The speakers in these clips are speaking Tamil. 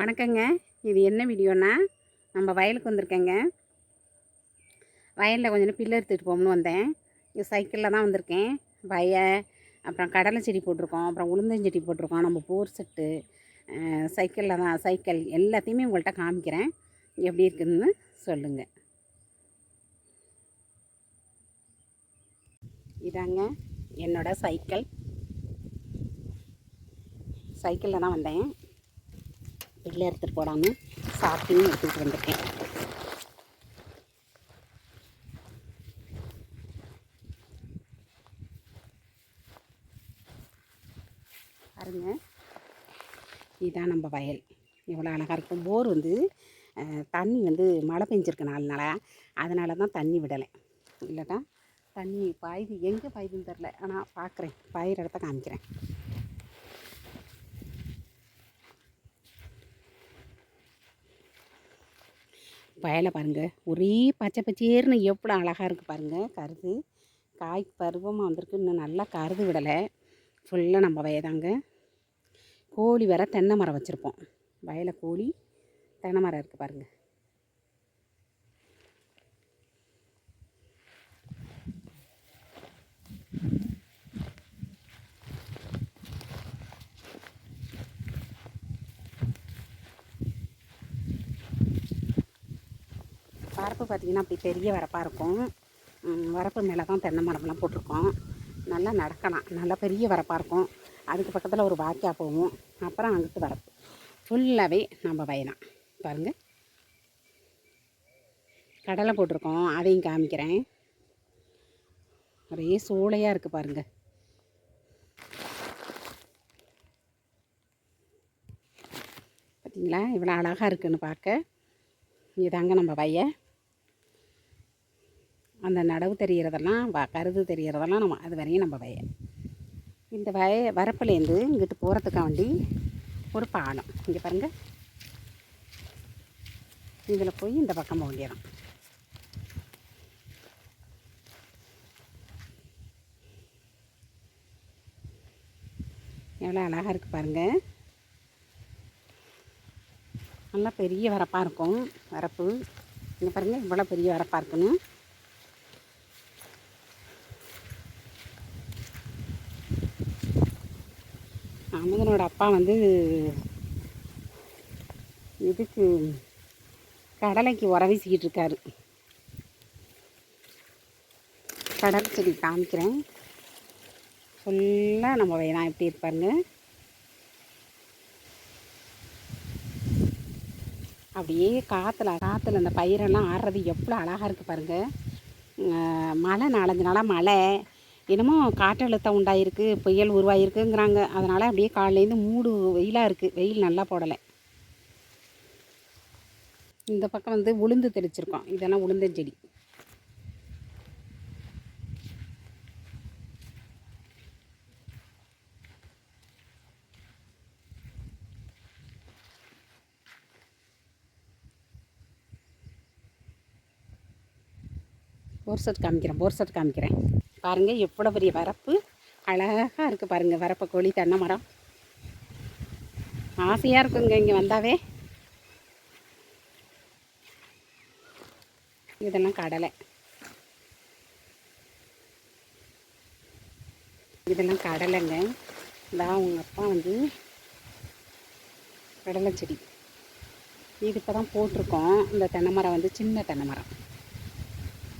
வணக்கங்க. இது என்ன வீடியோனா நம்ம வயலுக்கு வந்திருக்கேங்க. வயலில் கொஞ்சம் பில்லு எடுத்துகிட்டு போகணும்னு வந்தேன். இது சைக்கிளில் தான் வந்திருக்கேன். வய அப்புறம் கடலை செடி போட்டிருக்கோம். அப்புறம் உளுந்தஞ்செடி போட்டிருக்கோம். நம்ம போர் செட்டு சைக்கிளில் தான் சைக்கிள் எல்லாத்தையுமே உங்கள்கிட்ட காமிக்கிறேன். எப்படி இருக்குதுன்னு சொல்லுங்கள் இதாங்க என்னோடய சைக்கிள் சைக்கிளில் தான் வந்தேன். வெளில எடுத்துகிட்டு போடாமல் சாப்பிட்டையும் எடுத்துகிட்டு வந்திருக்கேன். பாருங்க. இதுதான் நம்ம வயல். எவ்வளோ அழகாக இருக்கும் போர் வந்து தண்ணி வந்து மழை பெஞ்சிருக்கு நாலு நாளாக அதனால தான் தண்ணி விடலை. இல்லைட்டா தண்ணி பாயுது எங்கே பாயுதுன்னு தெரில ஆனால் பார்க்குறேன் பாயிற இடத்த காமிக்கிறேன். வயலை பாருங்கள் ஒரே பச்சை பச்சேர்னு எவ்வளோ அழகாக இருக்குது பாருங்கள் கருது. காய் பருவமாக வந்திருக்கு. இன்னும் நல்லா கருது விடலை. ஃபுல்லாக நம்ம வயதாங்க. கோழி வேற தென்னை மரம் வச்சுருப்போம். வயலை கோழி தென்னை மரம் இருக்குது பாருங்கள் வரப்பு பார்த்திங்கன்னா அப்படி பெரிய வரப்பாக இருக்கும். வரப்பு மேலே தான் தென்னை மரம்லாம் போட்டிருக்கோம். நல்லா நடக்கலாம். நல்லா பெரிய வரப்பாக இருக்கும். அதுக்கு பக்கத்தில் ஒரு வாக்கியா போகும். அப்புறம் அங்கிட்டு வரப்பு. ஃபுல்லாகவே நம்ம வயலாம் பாருங்கள் கடலை போட்டிருக்கோம். அதையும் காமிக்கிறேன். ஒரே சூளையாக இருக்குது பாருங்கள் பார்த்தீங்களா இவ்வளோ அழகாக இருக்குன்னு பார்க்க. இதாங்க நம்ம வய. அந்த நடவு தெரிகிறதெல்லாம் வ கருது தெரிகிறதெல்லாம் நம்ம அது வரையும் நம்ம வய இந்த வய வரப்புலேருந்து இங்கிட்டு போகிறதுக்காண்டி ஒரு பாலம். இங்கே பாருங்கள் இதில் போய் இந்த பக்கம் போக வேண்டியதான் எவ்வளோ அழகாக இருக்குது பாருங்கள் நல்லா பெரிய வரப்பாக இருக்கும் வரப்பு. இங்கே பாருங்கள் இவ்வளோ பெரிய வரப்பாக இருக்குன்னு. அமுதனோட அப்பா வந்து இதுக்கு கடலைக்கு உர வீசிக்கிட்டு இருக்காரு. கடல் செடி காமிக்கிறேன். ஃபுல்லாக நம்ம வேணாம் எப்படி இருப்பாருங்க அப்படியே காற்றுல காற்றுல அந்த பயிரெல்லாம் ஆடுறது எவ்வளோ அழகாக இருக்குது பாருங்கள் மழை நாலஞ்சு நாளாக மழை. என்னமோ காற்றழுத்தம் உண்டாயிருக்கு புயல் உருவாயிருக்குங்கிறாங்க. அதனால் அப்படியே காலையிலேருந்து மூடு வெயிலாக இருக்குது வெயில் நல்லா போடலை. இந்த பக்கம் வந்து உளுந்து தெளிச்சிருக்கோம். இதெல்லாம் உளுந்தஞ்செடி. போர் செட் காமிக்கிறேன் போர் செட் காமிக்கிறேன். பாருங்கள் எவ்வளோ பெரிய வரப்பு. அழகாக இருக்குது பாருங்கள் வரப்ப கோழி தென்னை மரம். ஆசையாக இருக்குங்க இங்கே வந்தாவே. இதெல்லாம் கடலை. இதெல்லாம் கடலைங்க. இதான் உங்கள் அப்பா வந்து கடலை செடி. இது இப்போ தான் போட்டிருக்கோம். இந்த தென்னை மரம் வந்து சின்ன தென்னை மரம்.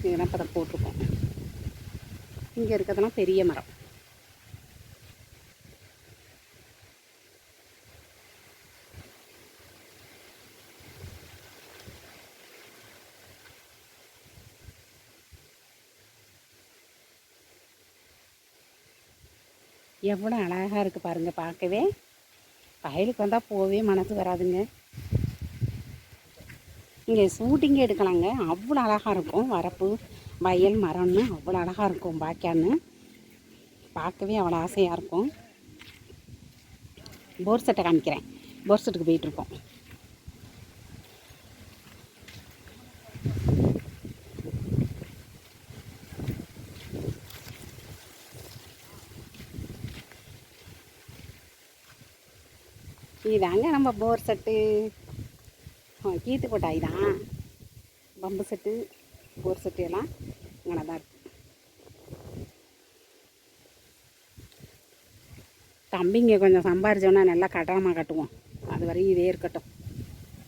இதெல்லாம் இப்போ தான் போட்டிருக்கோம். இங்கே இருக்கிறதுனா பெரிய மரம். எவ்வளோ அழகாக இருக்குது பாருங்கள் பார்க்கவே. வயலுக்கு வந்தால் போகவே மனசு வராதுங்க. இங்கே ஷூட்டிங்கே எடுக்கலாங்க. அவ்வளோ அழகாக இருக்கும் வரப்பு. வயல் மரம்னு அவ்வளோ அழகாக இருக்கும் பாக்கியான்னு. பார்க்கவே அவ்வளோ ஆசையாக இருக்கும். போர் செட்டை காமிக்கிறேன். போர் செட்டுக்கு போயிட்டுருக்கோம் இதாங்க நம்ம போர் செட்டு. கீத்து கொட்டாய் தான் பம்பு செட்டு போர் செட்டு எல்லாம். இங்கே தான் இருக்கு தம்பிங்க கொஞ்சம் சம்பாரிச்சோன்னா நல்லா கட்டாமல் கட்டுவோம். அது வரையும் இதே இருக்கட்டும்.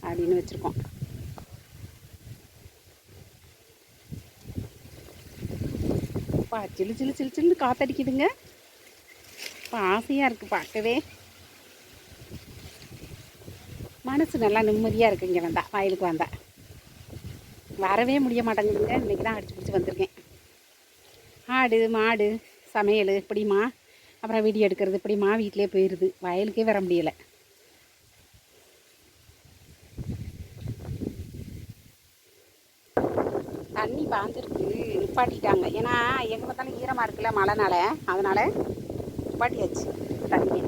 அப்படின்னு வச்சுருக்கோம். பா சிலு சிலு சிலு சில்லு காத்தடிக்குதுங்க. இப்போ ஆசையாக இருக்குது பார்க்கவே. மனசு நல்லா நிம்மதியாக இருக்குது இங்கே வந்தால் வயலுக்கு வந்தால் வரவே முடிய மாட்டேங்குதுங்க. இன்றைக்கி தான் அடிச்சு பிடிச்சி வந்திருக்கேன். ஆடு மாடு சமையல் இப்படிமா அப்புறம் வீடியோ எடுக்கிறது இப்படிமா வீட்டிலே போயிடுது வயலுக்கே வர முடியலை. தண்ணி பாஞ்சிருக்கு. நிப்பாட்டிட்டாங்க. ஏன்னா எங்கே பார்த்தாலும் ஈரமாக இருக்குல்ல மழைனால. அதனால் நிப்பாட்டியாச்சு தண்ணி.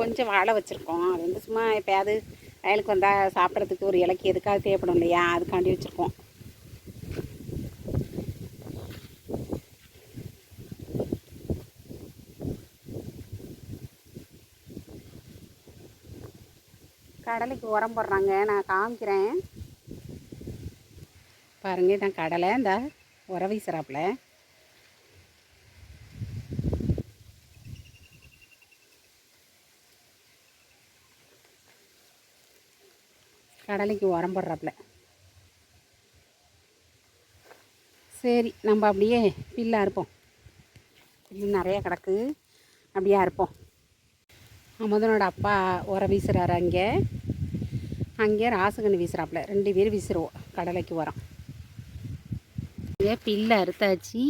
கொஞ்சம் வாழை வச்சுருக்கோம். அது வந்து சும்மா எப்போயாவது வயலுக்கு வந்தால் சாப்பிட்றதுக்கு ஒரு இலக்கு எதுக்காக தேவைப்படும் இல்லையா? அதுக்காண்டி வச்சுருக்கோம். கடலைக்கு உரம் போடுறாங்க. நான் காமிக்கிறேன். பாருங்க இதான் கடலை. இந்த உர வீசுகிறாப்புல கடலைக்கு உரம் போடுறாப்புல. சரி நம்ம அப்படியே பில்லாக இருப்போம் பில்லு நிறைய கிடக்கு. அப்படியே இருப்போம் அமுதனோட அப்பா உரம் வீசுகிறாரு அங்கே. அங்கே ராசுகன்னு வீசுகிறாப்புல ரெண்டு பேர் வீசுருவோம் கடலைக்கு உரம். அங்கே பில்லு அறுத்தாச்சு.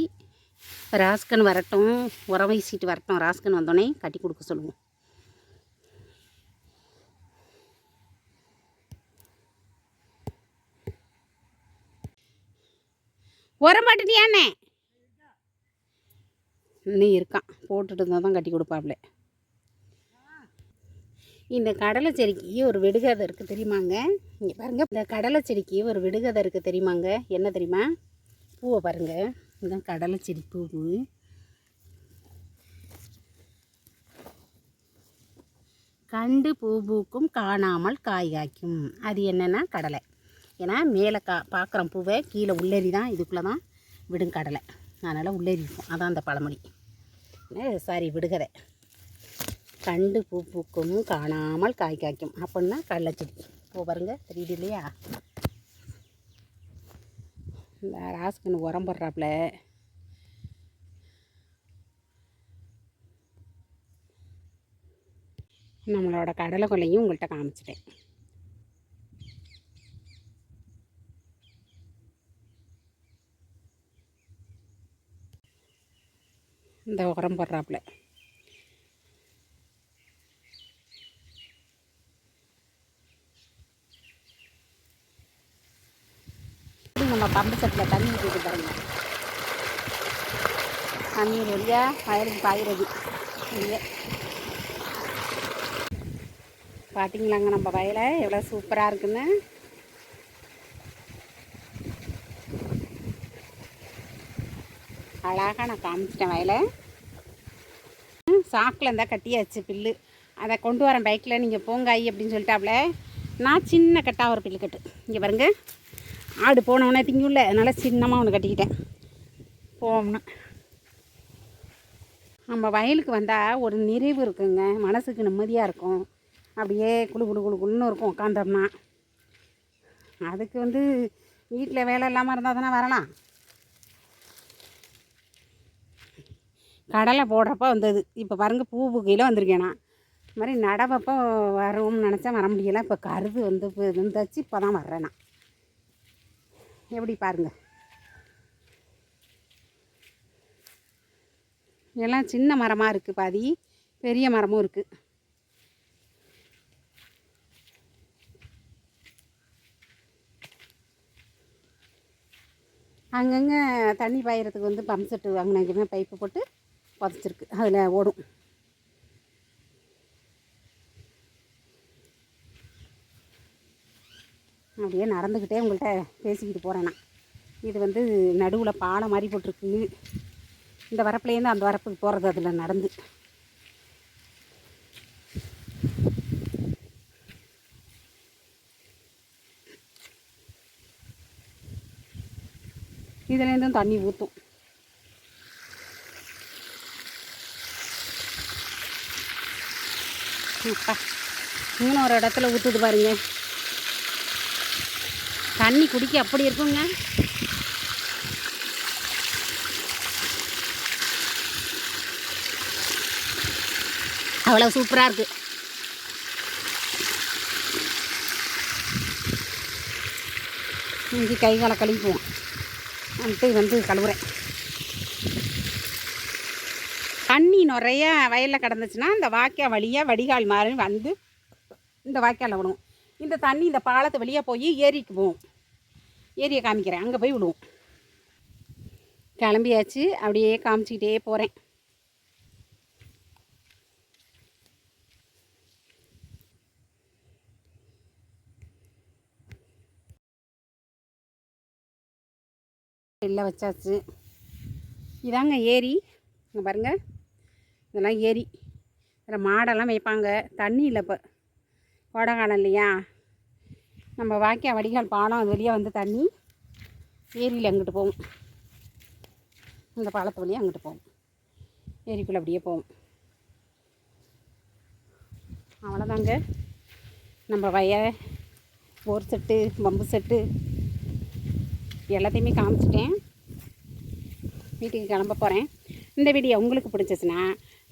ராஸ்கன் வரட்டும். உரம் வீசிட்டு வரட்டும். ராஸ்கன் வந்தோடனே கட்டி கொடுக்க சொல்லுவோம். உரம் பாட்டுட்டியாண்ணே இன்னும் இருக்கான். போட்டுட்டு இருந்தால் தான் கட்டி கொடுப்பாப்ல இந்த கடலை செடிக்கு ஒரு விடுகதை இருக்குது தெரியுமாங்க? இங்கே பாருங்கள் இந்த கடலை செடிக்கு ஒரு விடுகதை இருக்குது தெரியுமாங்க? என்ன தெரியுமா? பூவை பாருங்கள் இதுதான் கடலை செடி பூவு கண்டு பூ பூக்கும் காணாமல் காய் காய்க்கும். அது என்னென்னா கடலை. ஏன்னா மேலே கா பார்க்குறோம் பூவை கீழே உள்ளேறி தான் இதுக்குள்ளே தான் விடும் கடலை. அதனால் உள்ளேறி இருக்கும். அதான் அந்த பழமொழி. சாரி விடுகதை. கண்டு பூ பூக்கும் காணாமல் காய் காய்க்கும். அப்படின்னா கடலைச்செடி பூ பாருங்க தெரியுது இல்லையா? இந்த ராசுக்குன்னு உரம் போடுறாப்புல. நம்மளோட கடலை கொல்லையும் உங்கள்கிட்ட காமிச்சிட்டேன். இந்த உரம் போடுறாப்புல. நம்ம பம்பு செட்டில் தண்ணி ஊற்றிட்டு பாருங்க. தண்ணீர் வழியாக வயலுக்கு பாயிறது பார்த்தீங்களாங்க நம்ம வயலை? எவ்வளோ சூப்பராக இருக்குன்னு? அழகாக நான் காமிச்சிட்டேன் வயலை. சாக்கில் இருந்தால் கட்டியாச்சு பில்லு. அதை கொண்டு வரேன் பைக்கில் நீங்கள் போங்க ஐ அப்படின்னு சொல்லிட்டாப்புல நான் சின்ன கட்டாக ஒரு பில்லு கட்டு. இங்கே பாருங்க. ஆடு போனவொடனே திங்குள்ள அதனால் சின்னமாக ஒன்று கட்டிக்கிட்டேன். போகணும்னா நம்ம வயலுக்கு வந்தால் ஒரு நிறைவு இருக்குங்க. மனசுக்கு நிம்மதியாக இருக்கும். அப்படியே குளு குளு குளு குளுன்னு இருக்கும் உட்காந்தோம்னா அதுக்கு வந்து வீட்டில் வேலை இல்லாமல் இருந்தால் தானே வரலாம். கடலை போடுறப்ப வந்தது. இப்போ பாருங்கள் பூ பூக்கையில் வந்திருக்கேன் நான். இது மாதிரி நடவப்போ வரும்னு நினச்சா வர முடியல. இப்போ கருது வந்து இப்போ இருந்தாச்சு இப்போ தான் வர்றேன் நான். எப்படி பாருங்கள் எல்லாம் சின்ன மரமாக இருக்குது பாதி. பெரிய மரமும் இருக்குது அங்கங்கே தண்ணி பாயிறதுக்கு வந்து பம்ப் செட்டு வாங்கினாங்க பைப்பு போட்டு பதிச்சிருக்கு. அதில் ஓடும். அப்படியே நடந்துக்கிட்டே உங்கள்கிட்ட பேசிக்கிட்டு போகிறேன் நான். இது வந்து நடுவில் பாலம் மாதிரி போட்டிருக்கு இந்த வரப்புலேருந்து அந்த வரப்புக்கு போகிறது அதில் நடந்து. இதுலேருந்தும் தண்ணி ஊற்றும் அப்பா இன்னொரு இடத்துல ஊற்றுது பாருங்க. தண்ணி குடிக்க அப்படி இருக்குங்க. அவ்வளோ சூப்பராக இருக்குது இங்கே கை காலை கழுவிப்போம் வந்துட்டு வந்து கழுவுறேன் தண்ணி நிறைய வயலில் கிடந்துச்சுன்னா இந்த வாய்க்கால் வழியாக வடிகால் மாதிரி வந்து இந்த வாய்க்காலில் விடுவோம் இந்த தண்ணி இந்த பாலத்து வழியாக போய் ஏரிக்கு போவோம் ஏரியை காமிக்கிறேன். அங்கே போய் விடுவோம் கிளம்பியாச்சு. அப்படியே காமிச்சிக்கிட்டே போகிறேன் இல்லை வச்சாச்சு. இதாங்க ஏரி. இங்கே பாருங்கள் இதெல்லாம் ஏரி. இதில் மாடெல்லாம் வைப்பாங்க தண்ணி இல்லை இப்போ. கோடை காலம் இல்லையா? நம்ம வாக்கியா வடிகால் பாலம் அது வழியாக வந்து தண்ணி ஏரியில் அங்கிட்டு போகும்? இந்த பாலத்து வழியாக அங்கிட்டு போகும்? ஏரிக்குள்ளே அப்படியே போகும். அவ்வளோதாங்க. நம்ம வய போர் செட்டு பம்பு செட்டு எல்லாத்தையுமே காமிச்சிட்டேன். வீட்டுக்கு கிளம்ப போகிறேன். இந்த வீடியோ உங்களுக்கு பிடிச்சிச்சுன்னா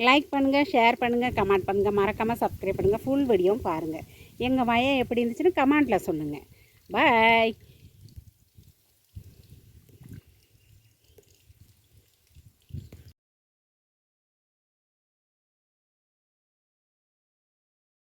லைக் பண்ணுங்கள் ஷேர் பண்ணுங்கள் கமெண்ட் பண்ணுங்கள் மறக்காமல் சப்ஸ்கிரைப் பண்ணுங்கள் ஃபுல் வீடியோவும் பாருங்கள் எங்கள் வயம் எப்படி இருந்துச்சுன்னு கமெண்ட்டில் சொல்லுங்கள் பாய்